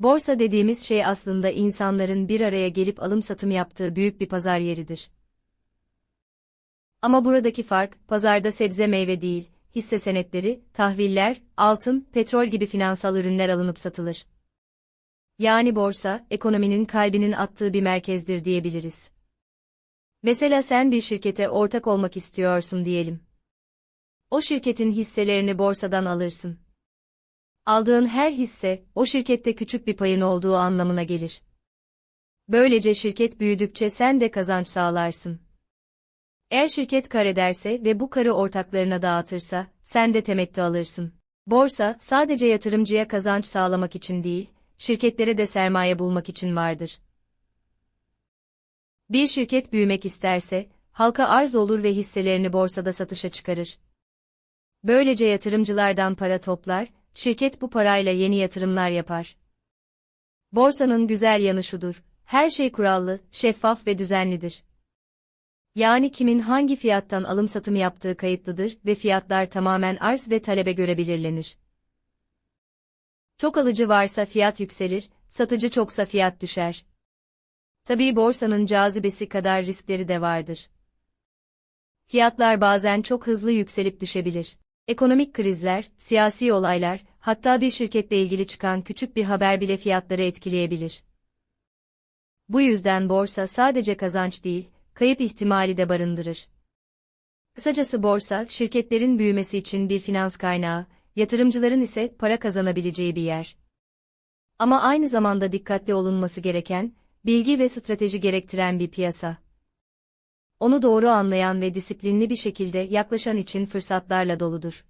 Borsa dediğimiz şey aslında insanların bir araya gelip alım satım yaptığı büyük bir pazar yeridir. Ama buradaki fark, pazarda sebze meyve değil, hisse senetleri, tahviller, altın, petrol gibi finansal ürünler alınıp satılır. Yani borsa, ekonominin kalbinin attığı bir merkezdir diyebiliriz. Mesela sen bir şirkete ortak olmak istiyorsun diyelim. O şirketin hisselerini borsadan alırsın. Aldığın her hisse, o şirkette küçük bir payın olduğu anlamına gelir. Böylece şirket büyüdükçe sen de kazanç sağlarsın. Eğer şirket kar ederse ve bu karı ortaklarına dağıtırsa, sen de temettü alırsın. Borsa, sadece yatırımcıya kazanç sağlamak için değil, şirketlere de sermaye bulmak için vardır. Bir şirket büyümek isterse, halka arz olur ve hisselerini borsada satışa çıkarır. Böylece yatırımcılardan para toplar, şirket bu parayla yeni yatırımlar yapar. Borsanın güzel yanı şudur, her şey kurallı, şeffaf ve düzenlidir. Yani kimin hangi fiyattan alım satım yaptığı kayıtlıdır ve fiyatlar tamamen arz ve talebe göre belirlenir. Çok alıcı varsa fiyat yükselir, satıcı çoksa fiyat düşer. Tabii borsanın cazibesi kadar riskleri de vardır. Fiyatlar bazen çok hızlı yükselip düşebilir. Ekonomik krizler, siyasi olaylar, hatta bir şirketle ilgili çıkan küçük bir haber bile fiyatları etkileyebilir. Bu yüzden borsa sadece kazanç değil, kayıp ihtimali de barındırır. Kısacası borsa, şirketlerin büyümesi için bir finans kaynağı, yatırımcıların ise para kazanabileceği bir yer. Ama aynı zamanda dikkatli olunması gereken, bilgi ve strateji gerektiren bir piyasa. Onu doğru anlayan ve disiplinli bir şekilde yaklaşan için fırsatlarla doludur.